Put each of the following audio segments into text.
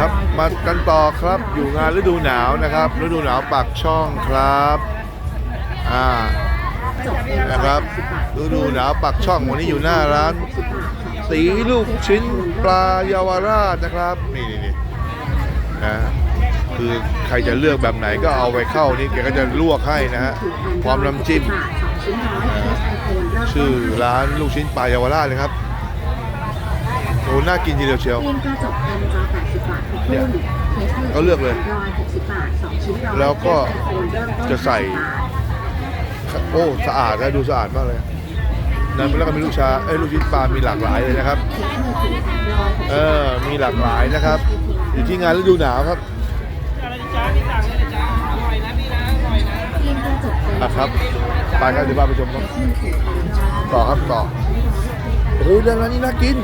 ครับน์มากันต่อครับอยู่งานฤดูหนาวนะครับ ฤดูหนาวปากช่องครับอ่าจบเป็นนะครับฤดูหนาวปากช่องวันนี้อยู่หน้าร้าน สีลูกชิ้นปลายาวราชนะครับนี่นี่นี่นะคือใครจะเลือกแบบไหนก็เอาไปเข้านี่แกก็จะลวกให้นะฮะพร้อมน้ำจิ้มสองชิ้นร้อยเคสไอโฟนเริ่มต้นชื่อร้านลูกชิ้นปลายาวราชนะครับ โอ้น่ากินทีเดียวเชียวครีมกระจกเป็นจอ80บาททุกรุ่นเคสก็เลือกเลย ร้อย60บาทสองชิ้นร้อยแล้วก็เคสไอโฟนเริ่มต้นจะใส่ 50บาท โอ้สะอาดนะดูสะอาดมากเลยนั้นแล้วก็มีลูกชาเอ้ยลูกชิ้นปลา มีหลากหลายเลยนะครับเคสมือถือร้อยหกสิบเออ มีหลากหลายนะครับ อยู่ที่งานฤดูหนาวครับครีมกระจกเป็นอะครับ ไปครับเดี๋ยวพาไปชมครับมือถือเป็นจอต่อครับต่อโอ้โหเรื่องร้านนี้น่ากิน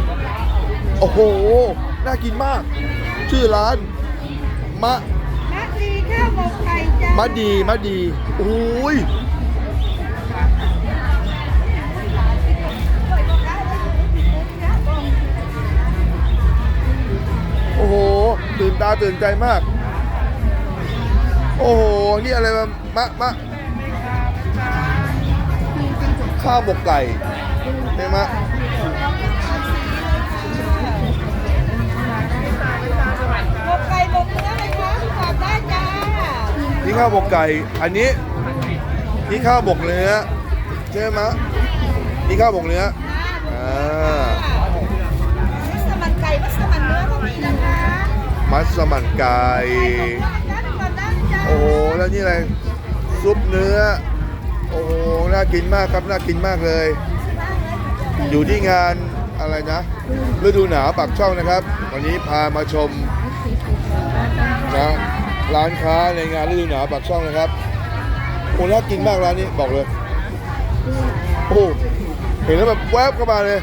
โอ้โห น่ากินมาก ชื่อร้าน มะมะดีข้าวหมกไก่จ้ามะดีมะดีโอ้ยโอ้โห ตื่นตาตื่นใจมาก โอ้โห นี่อะไรมามะมะข้าวหมกไก่ใช่ไหมะหม ข้าวหมกไก่ อันนี้นี่ข้าวหมกเนื้อใช่ไหมะนี่ข้าวหมกเนื้ออ่ามัสมั่นไก่มัสมั่นเนื้อก็มีนะคะมัสมั่นไก่ไก่โอ้โหแล้วนี่อะไรซุปเนื้อ โอ้โหน่ากินมากครับน่ากินมากเลย อยู่ที่งานอะไรนะฤดูหนาวปากช่องนะครับ วันนี้พามาชมนะ ร้านค้าในงานฤดูหนาวปากช่องนะครับโอ้น่ากินมากร้านนี้บอกเลยโอ้เห็นแล้วแบบแวบเข้ามาเลย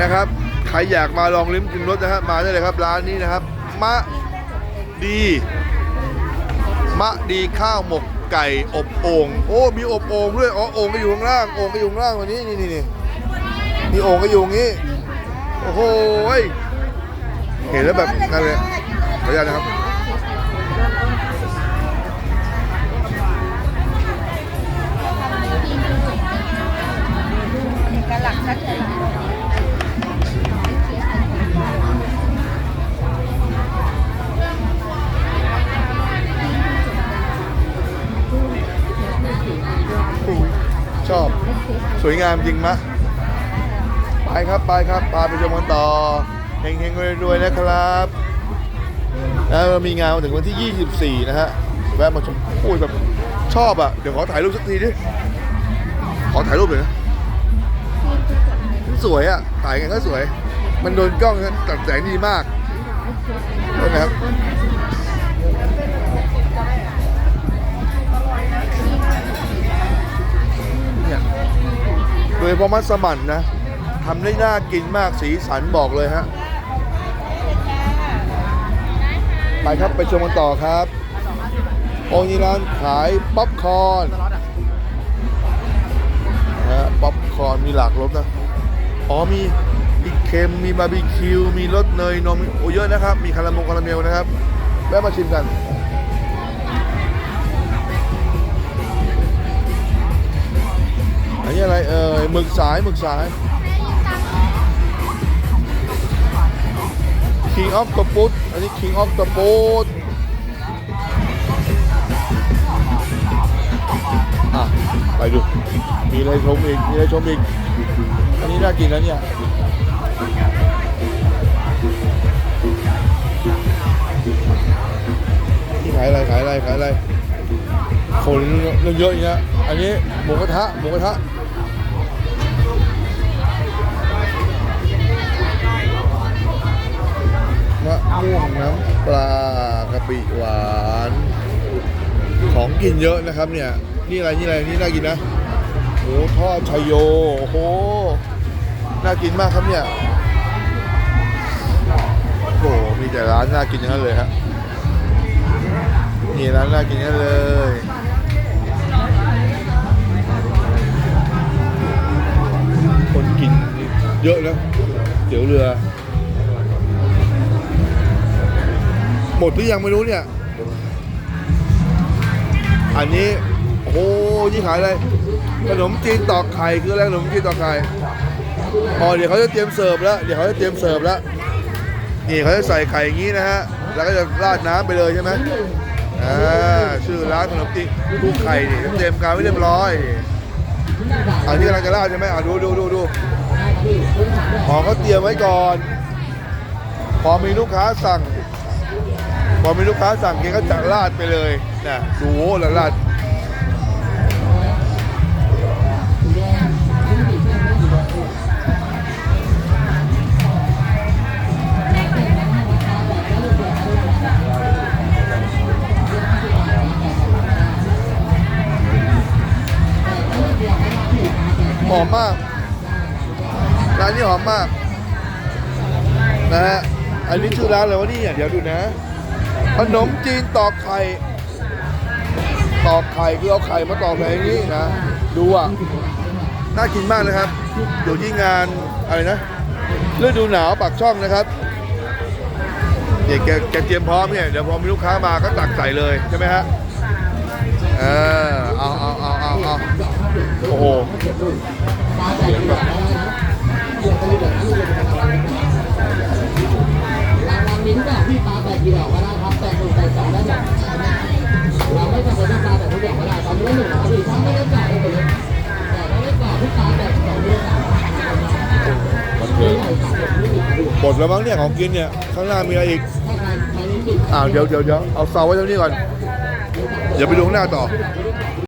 นะครับใครอยากมาลองลิ้มกินรสนะฮะมาได้เลยครับร้านนี้นะครับ มะดี มะดีข้าวหมกไก่อบโอ่งโอ้มีอบโอ่งด้วยอ๋อโอ่งก็อยู่ข้างล่างโอ่งก็อยู่ข้างล่างวันนี้นี่นี่นี่มีโอ่งก็อยู่งี้โอ้โหยเห็นแล้วแบบนั่นเลย ขออนุญาตนะครับกระหลักชัดเจนชอบ สวยงามจริงมะ ไปครับ ไปครับ พาไปชมกันต่อ เฮงๆรวยๆนะครับ แล้วเรามีงานมาถึงวันที่ 24 นะฮะ แวะมาชมโอ้ยแบบชอบอะ เดี๋ยวขอถ่ายรูปสักทีดิ ขอถ่ายรูปเลยนะสวยอะ ถ่ายไงก็สวย มันโดนกล้องนะตัดแสงดีมากนะครับโดยพาะมัสมั่นนะทำได้น่ากินมากสีสันบอกเลยฮะ ไปครับไปชมกันต่อครับโอ้นี่ร้านขายป๊อปคอร์นนะฮะป๊อปคอร์นมีหลากรสนะ อ๋อมีมีเค็มมีบาร์บีคิว มีรสเนยนมโอ้เยอะนะครับ มีคาราเมลคาราเมลนะครับแวะมาชิมกันอันนี้อะไรเอ่ยหมึกสายหมึกสาย King of the p o o t อันนี้ King of the p o o t อะ ไปดู มีอะไรชมอีก มีอะไรชมอีก อันนี้น่ากินนะเนี่ยนี่ขายอะไรขายอะไรขายอะไรคนเรื่องเยอะอย่างเงี้ยอันนี้หมูกระทะหมูกระทะ มะม่วงน้ำปลากะปิหวาน ของกินเยอะนะครับเนี่ย นี่อะไรนี่อะไรนี่น่ากินนะหมูทอดชายโยโอ้โหน่ากินมากครับเนี่ยโอ้โหมีแต่ร้านน่ากินอย่างนั้นเลยฮะนี่ร้านน่ากินอย่างนั้นเลยคนกินเยอะนะเตี๋ยวเรือ หมดหรือยังไม่รู้เนี่ย อันนี้โอ้โหนี่ขายอะไรขนมจีนตอกไข่คืออะไรขนมจีนตอกไข่อ๋อเดี๋ยวเขาจะเตรียมเสิร์ฟแล้วเดี๋ยวเขาจะเตรียมเสิร์ฟแล้วนี่เขาจะใส่ไข่อย่างนี้นะฮะแล้วก็จะราดน้ำไปเลยใช่ไหมอ่าชื่อร้านขนมจีนลูกไข่นี่เตรียมการไว้เรียบร้อยอันนี้กำลังจะราดใช่ไหมอะดูดูดูดูของเขาเตรียมไว้ก่อน พอมีลูกค้าสั่ง อมีลูกค้าสั่งแกก็จะราดไปเลยนะดูโอ้ละราดหอมมาก ร้านนี้หอมมาก นะฮะ อันนี้ชื่อร้านอะไรวะนี่เดี๋ยวดูนะ ขนมจีนตอกไข่ ตอกไข่คือเอาไข่มาตอกใส่อย่างนี้นะ ดูอะ น่ากินมากนะครับ อยู่ที่งานอะไรนะฤดูหนาวปากช่องนะครับเดี๋ยวแกแกเตรียมพร้อมเนี่ย เดี๋ยวพอมีลูกค้ามาก็ตักใส่เลยใช่ไหมฮะเออเอาเอาเอาเอาเอาโอ้โห มดแล้วมั้งเนี่ยของกินเนี่ยข้างหน้ามีอะไรอีกอ่าเดี๋ยวเดี๋ยวเดี๋ยวเอาเสาไว้ตรงนี้ก่อนเดี๋ยวไปดูข้างหน้าต่อ